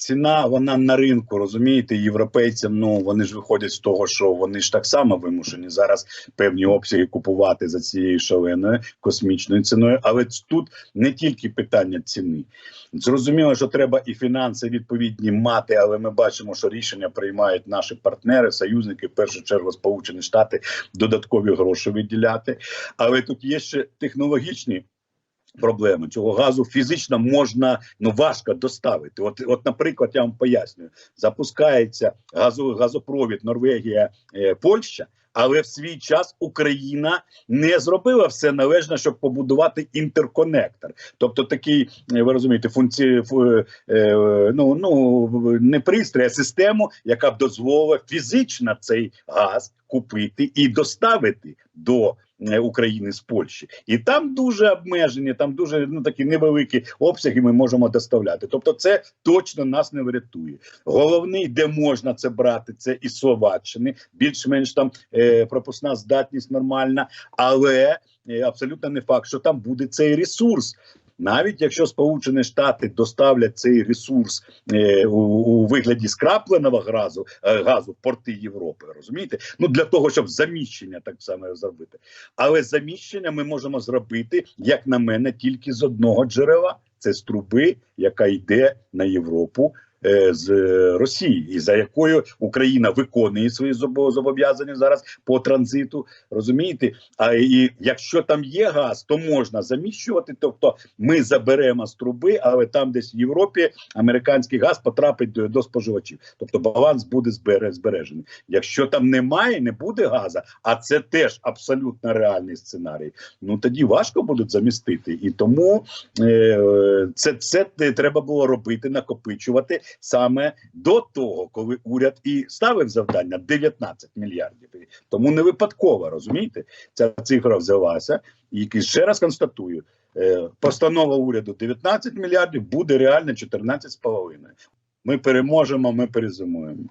ціна вона на ринку, розумієте, європейцям. Ну вони ж виходять з того, що вони ж так само вимушені зараз певні обсяги купувати за цією шаленою космічною ціною. Але тут не тільки питання ціни. Зрозуміло, що треба і фінанси відповідні мати, але ми бачимо, що рішення приймають наші партнери, союзники, в першу чергу Сполучені Штати, додаткові гроші виділяти. Але тут є ще технологічні проблеми. Цього газу фізично можна ну важко доставити. От, от, наприклад, я вам пояснюю, запускається газо, газопровід Норвегія, е, Польща. Але в свій час Україна не зробила все належне, щоб побудувати інтерконектор. Тобто такий, е, ви розумієте, функції е, ну, ну не пристрій, а систему, яка б дозволила фізично цей газ купити і доставити до е, України з Польщі. І там дуже обмежені, там дуже ну такі невеликі обсяги ми можемо доставляти. Тобто, це точно нас не врятує. Головний, де можна це брати, це і Словаччини, більш-менш там е, пропускна здатність нормальна, але е, абсолютно не факт, що там буде цей ресурс. Навіть якщо Сполучені Штати доставлять цей ресурс е, у, у вигляді скрапленого газу, е, газу порти Європи, розумієте? Ну для того, щоб заміщення так само зробити. Але заміщення ми можемо зробити, як на мене, тільки з одного джерела. Це з труби, яка йде на Європу з е, Росії, і за якою Україна виконує свої зобо- зобов'язання зараз по транзиту. Розумієте? А і якщо там є газ, то можна заміщувати. Тобто ми заберемо з труби, але там, десь в Європі, американський газ потрапить до, до споживачів. Тобто баланс буде збере- збережений. Якщо там немає, не буде газу, а це теж абсолютно реальний сценарій. Ну тоді важко буде замістити. І тому е, це, це треба було робити, накопичувати саме до того, коли уряд і ставив завдання 19 мільярдів. Тому не випадково розумієте, ця цифра взялася. І ще раз констатую, е, постанова уряду 19 мільярдів буде реально 14,5. Ми переможемо, ми перезимуємо.